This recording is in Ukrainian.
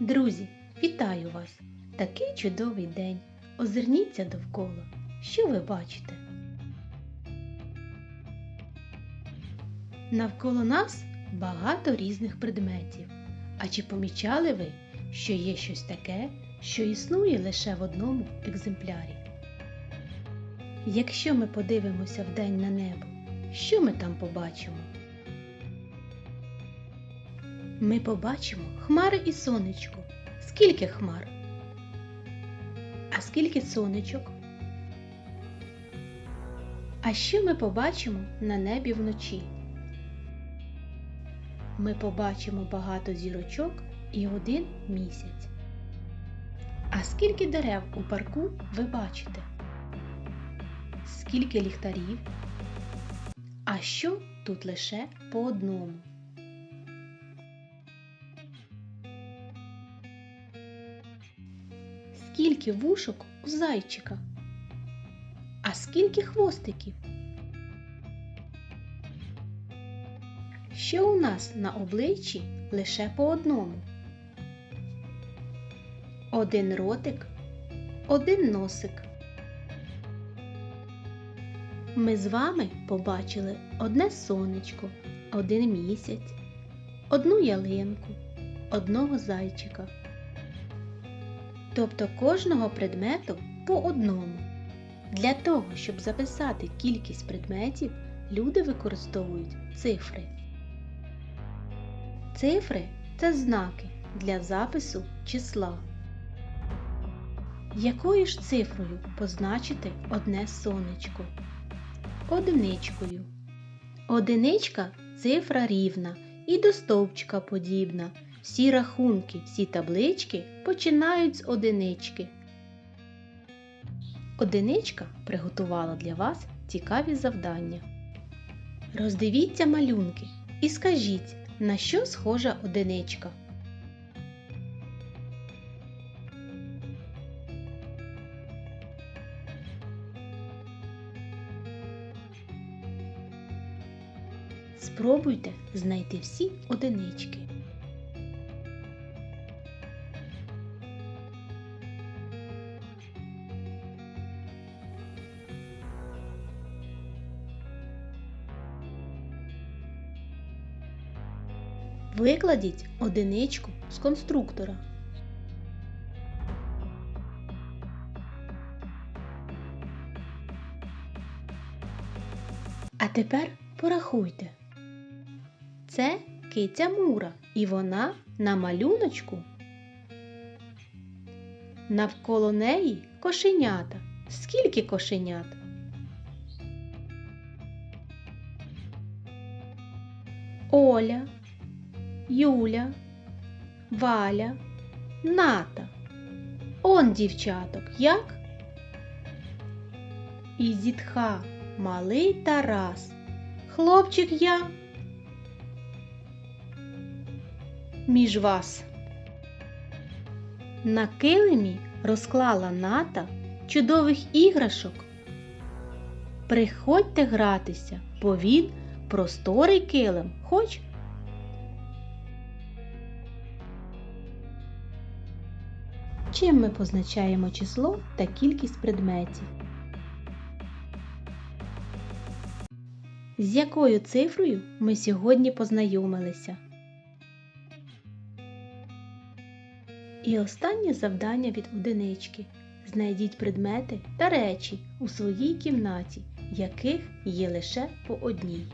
Друзі, вітаю вас! Такий чудовий день. Озирніться довкола. Що ви бачите? Навколо нас багато різних предметів. А чи помічали ви, що є щось таке, що існує лише в одному екземплярі? Якщо ми подивимося вдень на небо, що ми там побачимо? Ми побачимо хмари і сонечко. Скільки хмар? А скільки сонечок? А що ми побачимо на небі вночі? Ми побачимо багато зірочок і один місяць. А скільки дерев у парку ви бачите? Скільки ліхтарів? А що тут лише по одному? Скільки вушок у зайчика? А скільки хвостиків? Що у нас на обличчі лише по одному? Один ротик, один носик. Ми з вами побачили одне сонечко, один місяць, одну ялинку, одного зайчика. Тобто кожного предмету по одному. Для того, щоб записати кількість предметів, люди використовують цифри. Цифри це знаки для запису числа. Якою ж цифрою позначити одне сонечко? Одиничкою. Одиничка цифра рівна і до стовпчика подібна. Всі рахунки, всі таблички починають з одинички. Одиничка приготувала для вас цікаві завдання. Роздивіться малюнки і скажіть, на що схожа одиничка. Спробуйте знайти всі одинички. Викладіть одиничку з конструктора. А тепер порахуйте. Це киця Мура, і вона на малюночку. Навколо неї кошенята. Скільки кошенят? Оля, Юля, Валя, Ната. Он дівчаток, як? І зітха малий Тарас. Хлопчик я. Між вас. На килимі розклала ната чудових іграшок. Приходьте гратися, бо він просторий килим, хоч Чим ми позначаємо число та кількість предметів? З якою цифрою ми сьогодні познайомилися? І останнє завдання від одинички. Знайдіть предмети та речі у своїй кімнаті, яких є лише по одній.